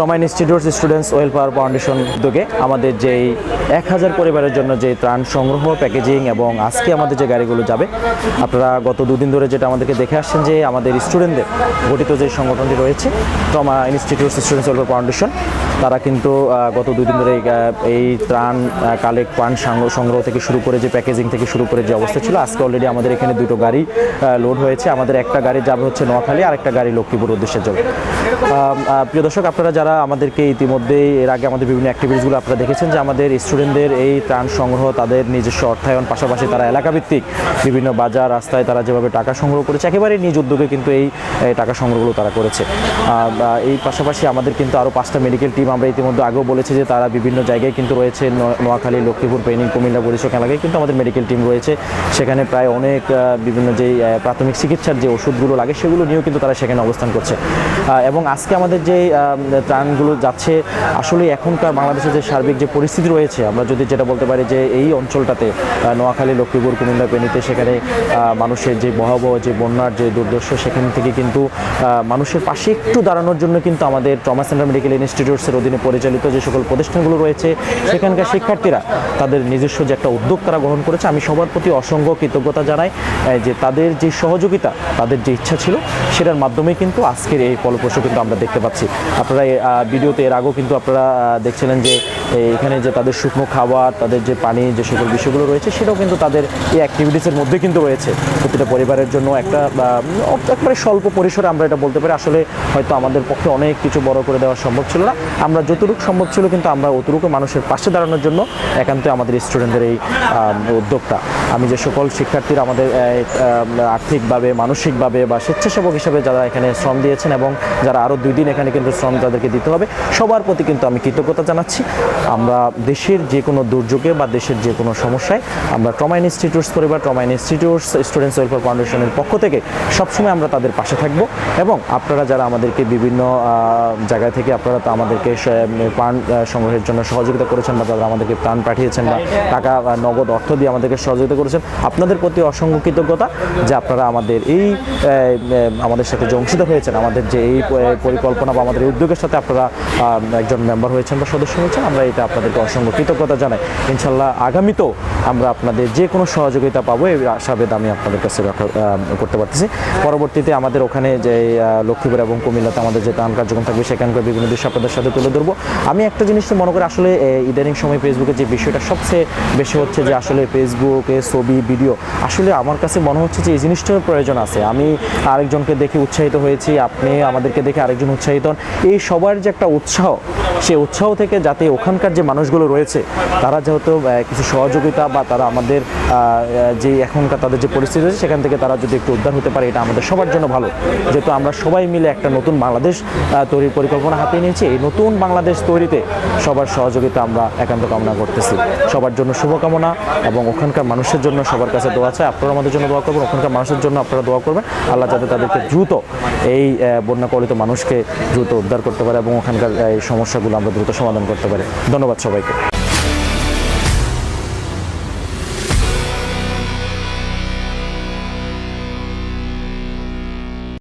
রমাইন institute students welfare foundation উদ্যোগে আমাদের যেই এক হাজার পরিবারের জন্য যে ত্রাণ সংগ্রহ প্যাকেজিং এবং আজকে আমাদের যে গাড়িগুলো যাবে আপনারা গত দুদিন ধরে যেটা আমাদেরকে দেখে আসছেন যে আমাদের স্টুডেন্টদের গঠিত যে সংগঠনটি রয়েছে trauma institute students welfare foundation তারা কিন্তু গত দুদিন ধরে এই, ত্রাণ কালেক্ট পান সংগ্রহ থেকে শুরু করে যে প্যাকেজিং থেকে শুরু করে যে অবস্থা ছিল আজকে অলরেডি আমাদের এখানে দুটো গাড়ি লোড হয়েছে। আমাদের একটা গাড়ি যাবে হচ্ছে নোয়াখালী আর একটা গাড়ি লক্ষ্মীপুর উদ্দেশ্যে যাবে প্রিয় দর্শক আপনারা যারা আমাদেরকে ইতিমধ্যে এর আগে আমাদের বিভিন্ন অ্যাক্টিভিটিসগুলো আপনারা দেখেছেন যে আমাদের স্টুডেন্টদের এই ত্রাণ সংগ্রহ, তাদের নিজস্ব অর্থায়ন, পাশাপাশি তারা এলাকাভিত্তিক বিভিন্ন বাজার রাস্তায় তারা যেভাবে টাকা সংগ্রহ করেছে, একেবারে নিজ উদ্যোগে কিন্তু এই টাকা সংগ্রহগুলো তারা করেছে। এই পাশাপাশি আমাদের কিন্তু আরও পাঁচটা মেডিকেল টিম আমরা ইতিমধ্যে আগেও বলেছি যে তারা বিভিন্ন জায়গায় কিন্তু রয়েছে নোয়াখালী, লক্ষ্মীপুর পেনিং কুমিল্লা, বরিশাল এলাকায় কিন্তু আমাদের মেডিকেল টিম রয়েছে। সেখানে প্রায় অনেক বিভিন্ন যেই প্রাথমিক চিকিৎসার যে ওষুধগুলো লাগে সেগুলো নিয়েও কিন্তু তারা সেখানে অবস্থান করছে। এবং আজকে আমাদের যে ত্রাণগুলো যাচ্ছে। আসলে এখনকার বাংলাদেশের যে সার্বিক যে পরিস্থিতি রয়েছে, আমরা যদি যেটা বলতে পারি যে এই অঞ্চলটাতে নোয়াখালী, লক্ষ্মীপুর কুমিল্লা পেনিতে সেখানে মানুষের যে ভয়াবহ যে বন্যার যে দুর্দর্শ সেখান থেকে কিন্তু মানুষের পাশে একটু দাঁড়ানোর জন্য কিন্তু আমাদের ট্রমা সেন্টার মেডিকেল ইনস্টিটিউটসের অধীনে পরিচালিত যে সকল প্রতিষ্ঠানগুলো রয়েছে, সেখানকার শিক্ষার্থীরা তাদের নিজস্ব যে একটা উদ্যোগ তারা গ্রহণ করেছে। আমি সবার প্রতি অসংখ্য কৃতজ্ঞতা জানাই যে তাদের যে সহযোগিতা, তাদের যে ইচ্ছা ছিল, সেটার মাধ্যমে কিন্তু আজকের এই ফলপ্রসূ কিন্তু আমরা দেখতে পাচ্ছি। আপনারা ভিডিওতে এর আগেও কিন্তু আপনারা দেখছিলেন যে এখানে যে তাদের শুকনো খাবার, তাদের যে পানি, যে সকল বিষয়গুলো রয়েছে, সেটাও কিন্তু তাদের এই অ্যাক্টিভিটিসের মধ্যে কিন্তু রয়েছে। প্রতিটা পরিবারের জন্য একটা একবারে স্বল্প পরিসরে আমরা এটা বলতে পারি। আসলে হয়তো আমাদের পক্ষে অনেক কিছু বড় করে দেওয়া সম্ভব ছিল না। আমরা যতটুকু সম্ভব ছিল কিন্তু আমরা অতটুকু মানুষের পাশে দাঁড়ানোর জন্য একান্ত আমাদের স্টুডেন্টদের এই উদ্যোগটা। আমি যে সকল শিক্ষার্থীরা আমাদের আর্থিকভাবে, মানসিকভাবে বা স্বেচ্ছাসেবক হিসেবে যারা এখানে শ্রম দিয়েছেন এবং যারা আরও দুই দিন এখানে কিন্তু শ্রম তাদেরকে দিতে হবে। সবার প্রতি কিন্তু আমি কৃতজ্ঞতা জানাচ্ছি। আমরা দেশের যে কোনো দুর্যোগে বা দেশের যে কোনো সমস্যায় আমরা ট্রমা ইনস্টিটিউটস পরিবার, ট্রমা ইনস্টিটিউটস, স্টুডেন্টস ওয়েলফেয়ার ফাউন্ডেশনের পক্ষ থেকে সবসময় আমরা তাদের পাশে থাকব এবং আপনারা যারা আমাদেরকে বিভিন্ন জায়গা থেকে আপনারা তো আমাদেরকে প্রাণ সংগ্রহের জন্য সহযোগিতা করেছেন বা তারা আমাদেরকে প্রাণ পাঠিয়েছেন বা টাকা নগদ অর্থ দিয়ে আমাদেরকে সহযোগিতা করেছেন, আপনাদের প্রতি অসংখ্য কৃতজ্ঞতা যে আপনারা আমাদের এই আমাদের সাথে যে অংশীদার হয়েছেন, আমাদের যে এই পরিকল্পনা বা আমাদের উদ্যোগের সাথে আপনারা একজন মেম্বার হয়েছেন বা সদস্য হয়েছেন, আমরা এটা আপনাদেরকে অসংখ্য কৃতজ্ঞতা জানাই। ইনশাল্লাহ আগামীতেও আমরা আপনাদের যে কোনো সহযোগিতা পাবো, এই আশাবেদ আমি আপনাদের কাছে করতে পারতেছি। পরবর্তীতে আমাদের ওখানে যে লক্ষ্মীপুর এবং কুমিল্লাতে আমাদের যে ত্রাণ কার্যক্রম থাকবে, সেখানকার বিভিন্ন দৃশ্য আপনাদের সাথে তুলে ধরবো। আমি একটা জিনিস মনে করি, আসলে ইদানিং সময় ফেসবুকে যে বিষয়টা সবচেয়ে বেশি হচ্ছে যে, আসলে ফেসবুকে ছবি ভিডিও আসলে আমার কাছে মনে হচ্ছে যে, এই জিনিসটার প্রয়োজন আছে। আমি আরেকজনকে দেখে উৎসাহিত হয়েছি, আপনি আমাদেরকে দেখে আরেকজন উৎসাহিত হন। এই সবার যে একটা উৎসাহ সেই উৎসাহ থেকে যাতে ওখানকার যে মানুষগুলো রয়েছে, তারা যেহেতু কিছু সহযোগিতা বা তারা আমাদের যে এখনকার তাদের যে পরিস্থিতি রয়েছে, সেখান থেকে তারা যদি একটু উদ্ধার হতে পারে, এটা আমাদের সবার জন্য ভালো। যেহেতু আমরা সবাই মিলে একটা নতুন বাংলাদেশ তৈরির পরিকল্পনা হাতে নিয়েছি। এই নতুন বাংলাদেশ তৈরিতে সবার সহযোগিতা আমরা একান্ত কামনা করতেছি। সবার জন্য শুভকামনা এবং ওখানকার মানুষের জন্য সবার কাছে দোয়া চাই। আপনারা আমাদের জন্য দোয়া করবেন, ওখানকার মানুষের জন্য আপনারা দোয়া করবেন। আল্লাহ যাতে তাদেরকে দ্রুত এই বন্যা কবলিত মানুষকে দ্রুত উদ্ধার করতে পারে এবং ওখানকার এই এই সমস্যাগুলো আমরা দ্রুত সমাধান করতে পারি। ধন্যবাদ সবাইকে।